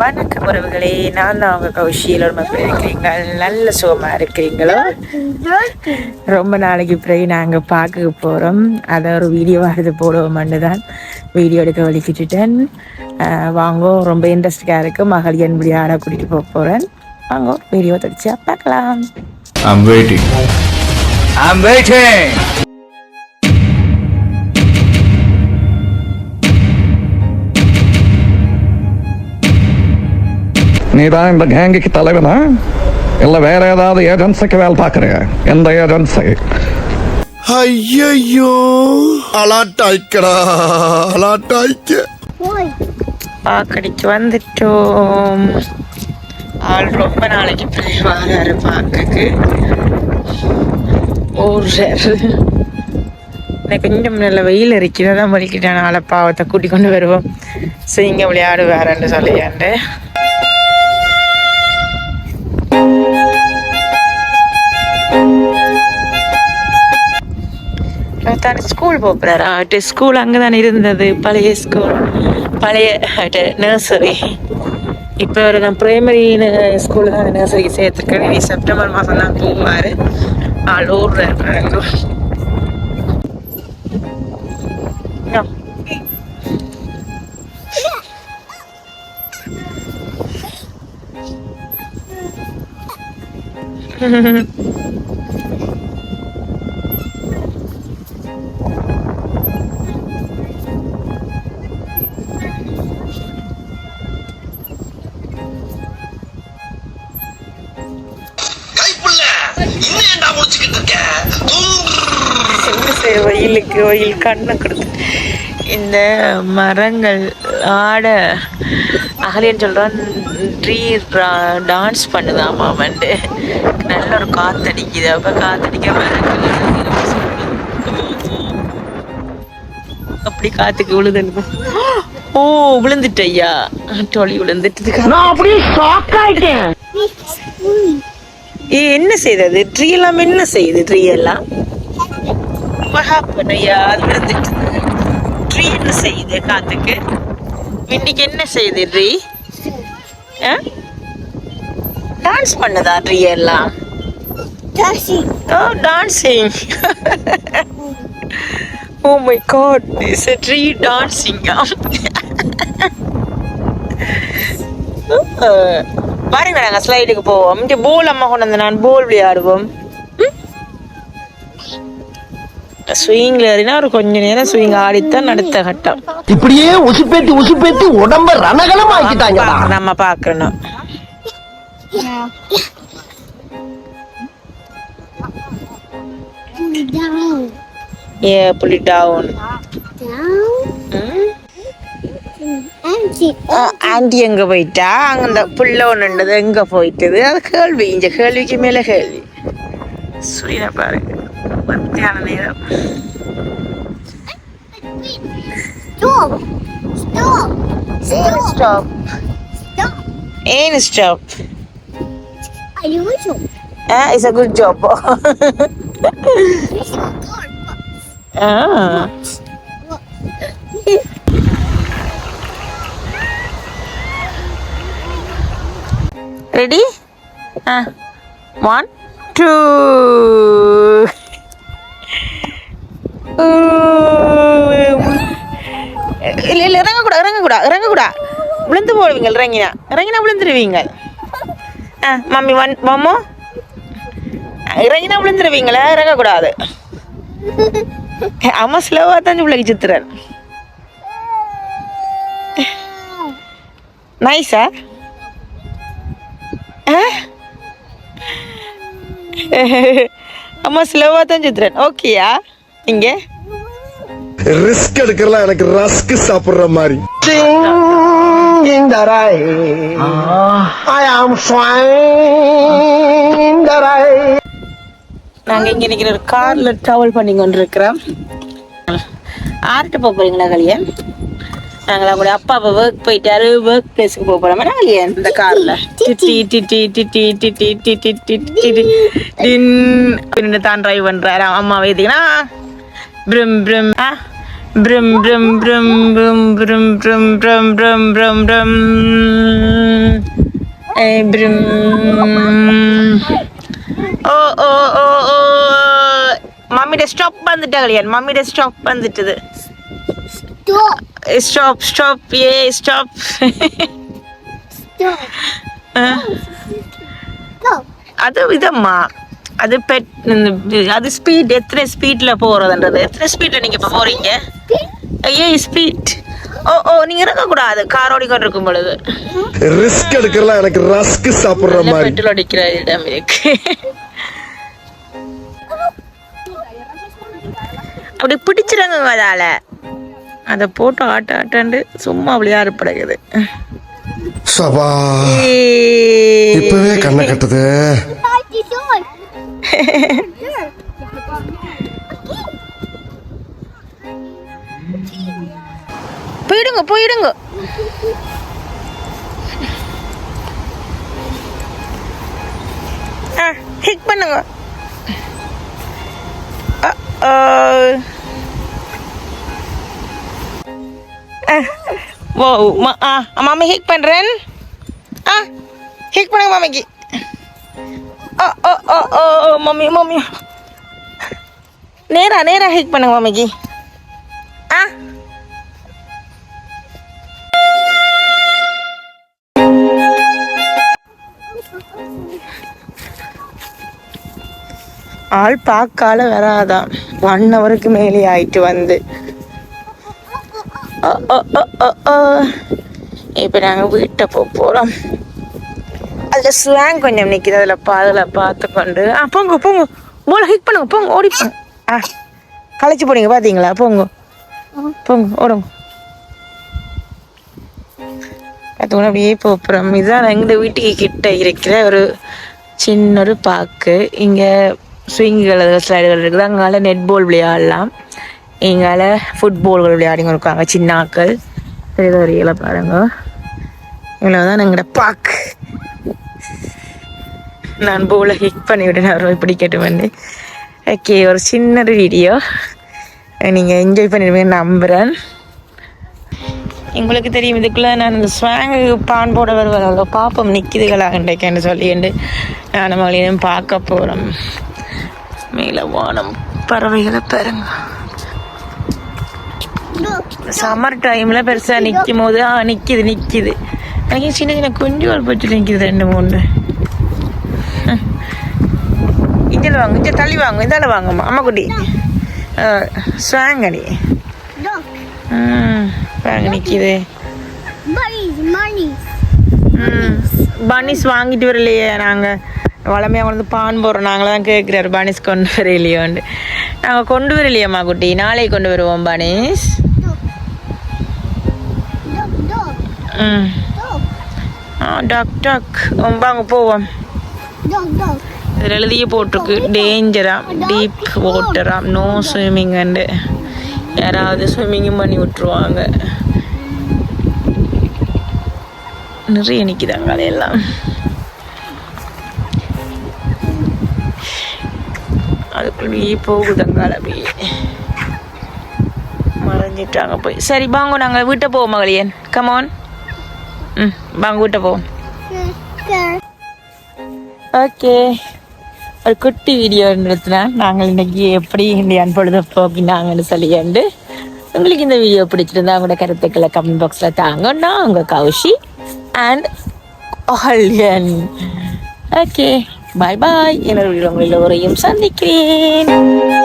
வணக்கம் உறவுகளே. நான் தான் அவங்க கௌஷியில் எப்படி இருக்கிறீங்க நல்ல சுகமா இருக்கிறீங்களோ? ரொம்ப நாளைக்கு பிறகு நாங்கள் பார்க்க போகிறோம் அதை ஒரு வீடியோ எடுத்து போடுவோம்னு தான் வீடியோ எடுக்க வலிக்கிட்டுட்டேன் வாங்கோ. ரொம்ப இன்ட்ரெஸ்டிங்காக இருக்குது மகள் என்படி ஆட கூட்டிகிட்டு போக போகிறேன் வாங்கோ வீடியோ தடிச்சா பார்க்கலாம். I'm waiting. I'm waiting. நீதான் இந்த கேங்குக்கு தலைவனா? இல்ல வேற ஏதாவது ஏஜென்சிக்கு வேலை பார்க்கறியா? எந்த ஏஜென்சி? ஐயோ அலாட்டாய்க்கடா அலாட்டாய்க்க பார்க்கடிக்கு வந்துட்டோம். ஆள் ரொம்ப நாளைக்கு பிறகு வராரு பார்க்கக்கு ஓடுறாரு எனக்கு கொஞ்சம் நல்ல வெயில் இருக்குது தான் வலிக்கிட்டேன் நாளை பாவத்தை கூட்டி கொண்டு வருவோம். ஸோ இங்கே விளையாடுவாரன்னு சொல்லியாண்டு தான் ஸ்கூல் போகிறாரா போகிறாரு ஸ்கூல் அங்கே தானே இருந்தது. பழைய ஸ்கூல் பழைய நர்சரி இப்போ நான் பிரைமரி ஸ்கூலில் தான் நர்சரிக்கு சேர்த்துருக்கேன் இனி செப்டம்பர் மாதம் தான் போவார். ஆள் ஓடுறாரு Mm-hmm. செய்ய வெயிலுக்கு வெயில் கண்ணை கொடுத்து. இந்த மரங்கள் ஆட அகலியன் சொல்கிறான் ட்ரீ டான்ஸ் பண்ணுதாமா வந்து நல்ல ஒரு காத்தடிக்குது. அப்போ காத்தடிக்க மரங்கள் அப்படி காத்துக்கு விழுதுன்னு. ஓ விழுந்துட்டு ஐயா டொலி விழுந்துட்டு நான் அப்படியே ஷாக் ஆயிட்டேன். ஏ என்ன செய்யுது ட்ரீ எல்லாம் என்ன செய்யுது? ட்ரீ எல்லாம்? அது விழுந்துட்டு ட்ரீ என்ன செய்யுது காத்துக்கு. இன்னைக்கு என்ன செய்யுது ட்ரீ? டான்ஸ் பண்ணுதா ட்ரீ எல்லாம்? ஓ dancing oh my God is a tree dancing பாருங்க நாங்கள் ஸ்லைடுக்கு போவோம். இங்கே போல் அம்மா கொண்டு வந்து நான் போல் விளையாடுவோம். ஸ்விங்கில் ஏறினா ஒரு கொஞ்ச நேரம் ஸ்விங் ஆடித்தான் அடுத்த கட்டம். இப்படியே உசுப்பேத்தி உசுப்பேத்தி உடம்ப ரணகலம் ஆக்கிட்டாங்கடா பா- நம்ம பார்க்கணும் down, ஏ புள்ளி டவுன். ஆண்டி எங்க போயிட்டா? அங்க அந்த புள்ள ஒண்ணுண்டது எங்க போயிட்டது? அது கேள்வி இந்த கேள்விக்கு மேல கேள்வி. சூரியனை பாருங்க Down and up. Stop! Stop! Stop! Stop! Stop! In stop. Are you a job? Uh, it's a good job. Ah. Ready? Uh, one, two. இல்லை இறங்கக்கூடா இறங்கக்கூடா இறங்கக்கூடா. விழுந்து போடுவீங்க இறங்கினா. இறங்கினா விழுந்துருவீங்க. ஆ மம்மி வன் மாமோ. இறங்கினா விழுந்துருவீங்களா இறங்கக்கூடாது. அம்மா ஸ்லோவாக தான் பிள்ளைக்கு சித்திரன் நைஸா அம்மா ஸ்லோவாக தான் சித்திரன் ஓகேயா இங்கே? ரிஸ்க் எடுக்கலாம் எனக்கு ரஸ்க் சாப்பிடுற மாதிரி in the rain. I am flying in the rain. நாங்கள் இங்கே நிற்கிற ஒரு காரில் ட்ராவல் பண்ணி கொண்டு இருக்கிறோம் ஆர்ட்டு போக போகிறீங்களா கல்யாண் நாங்கள் அவங்களுடைய அப்பா அப்பா ஒர்க் போயிட்டாரு ஒர்க் பிளேஸுக்கு போக போகிறோம் கல்யாண் இந்த காரில் டிட்டி டிட்டி டிட்டி டிட்டி டிட்டி டிட்டி டின் தான் ட்ரைவ் பண்ணுறாரு அம்மா வைத்தீங்கன்னா பிரம் பிரம் ஆ ബ്രം ബ്രം ബ്രം ബ്രം ബ്രം ബ്രം ബ്രം ബ്രം ബ്രം ബ്രം ബ്രം ഓ ഓ ഓ ഓ. മമ്മിയുടെ സ്റ്റോപ്പ് വന്നിട്ടാ കളിയാൻ. മമ്മിയുടെ സ്റ്റോപ്പ് വന്നിട്ടത് സ്റ്റോപ്പ്. സ്റ്റോപ്പ്. ഏ? സ്റ്റോപ്പ്. അത് ഇതമ്മ. அது பெட் அது ஸ்பீட் எத்தனை ஸ்பீட்ல போறதுன்றது. எத்தனை ஸ்பீட்ல நீங்க இப்ப போறீங்க? ஏ ஸ்பீட் ஓ ஓ நீங்க இறங்க கூடாது கார் ஓடிக்கொண்டு இருக்கும் பொழுது. ரிஸ்க் எடுக்கிறலாம் எனக்கு ரஸ்க் சாப்பிடுற மாதிரி. பெட்ரோல் அடிக்கிற இடம் இருக்கு. அப்படி பிடிச்சிருங்க அதால அதை போட்டு ஆட்ட ஆட்டாண்டு சும்மா விளையாடு படகுது சபா இப்பவே கண்ணை கட்டுது. போயிடுங்க போயிடுங்க ஆ ஹிக் பண்ணுங்க Wow, ma ah, mami hik pan ren. Ah, hik pan mami. Mummy mummy. நேரா நேரா ஹிக் பண்ணுங்க மம்மிக்கு. ஆ ஆள் பார்க்கால வராதான் ஒன் ஹவருக்கு மேலே ஆயிட்டு வந்து. இப்போ நாங்கள் வீட்டை போக போகிறோம் அதில் ஸ்லாங் கொஞ்சம் நிற்கிது அதில் பா அதில் பார்த்து கொண்டு. ஆ போங்க போங்க. போல ஹிட் பண்ணுங்க போங்க ஓடி ஆ களைச்சி போனீங்க பார்த்தீங்களா போங்க. போங்க ஓடுங்க. பார்த்துக்கணும் அப்படியே போகிறோம் இதுதான் எங்கள் வீட்டுக்கு கிட்ட இருக்கிற ஒரு சின்ன ஒரு பார்க்கு இங்கே ஸ்விங்குகள் ஸ்லைடுகள் இருக்குது. அங்கால நெட் பால் விளையாடலாம் எங்கால ஃபுட்பால்கள் விளையாடிங்க இருக்காங்க சின்னாக்கள் ஏதோ ஒரு பாருங்க. இவ்வளோ தான் எங்களோட பார்க் நான் போல ஹிக் பண்ணிவிட்டேன் அவர் இப்படி கேட்டு வந்து ஓகே ஒரு சின்ன வீடியோ நீங்கள் என்ஜாய் பண்ணிடுவீங்க நம்புகிறேன் எங்களுக்கு தெரியும் இதுக்குள்ளே நான் இந்த ஸ்வாங்கு பான் போட வருவாங்க பாப்பம் நிற்கிதுகளா இன்றைக்கேன்னு சொல்லிட்டு நான் மகளிரும் பார்க்க போகிறோம் மேலே வானம் பறவைகளை பாருங்க. சம்மர் டைமில் பெருசாக நிற்கும் போது ஆ நிற்கிது நிற்கிது எனக்கு சின்ன சின்ன குஞ்சுகள் போச்சு நிற்கிது ரெண்டு மூணு இதில் வாங்க இங்கே தள்ளி வாங்க இதால் வாங்கம்மா அம்மா குட்டி. ஸ்வாங்கடி பாருங்க நிற்கிது. பனிஸ் வாங்கிட்டு வரலையே நாங்கள் வளமையாக வந்து பான் போடுறோம் நாங்கள் தான் கேட்குறாரு பனிஸ் கொண்டு வரலையோண்டு நாங்கள் கொண்டு வரலையம்மா குட்டி நாளைக்கு கொண்டு வருவோம் பனிஸ். ம். Dog dog. வாங்க போவோம். Dog. Dog. இதில் எழுதிய போட்டிருக்கு. டேஞ்சராம் டீப் வாட்டராம் நோ ஸ்விம்மிங் அண்டு யாராவது ஸ்விம்மிங்கும் பண்ணி விட்டுருவாங்க. நிறைய நிற்கிதாங்க அதையெல்லாம் அதுக்குள்ளேயே போகுதங்கால அப்படியே மறைஞ்சிட்டாங்க போய். சரி வாங்க நாங்கள் வீட்டை போவோம் மகளியன். கமான் ம் வாங்க வீட்டை போவோம். ஓகே ஒரு குட்டி வீடியோ நிறுத்தினா நாங்கள் இன்னைக்கு எப்படி இந்தியான் பொழுது நாங்கன்னு சொல்லியாண்டு உங்களுக்கு இந்த வீடியோ பிடிச்சிருந்தா உங்களோட கருத்துக்களை கமெண்ட் பாக்ஸில் தாங்க உங்கள் Kaushi and Alyan okay bye bye என்னோட வீடியோ உங்கள் எல்லோரையும் சந்திக்கிறேன்.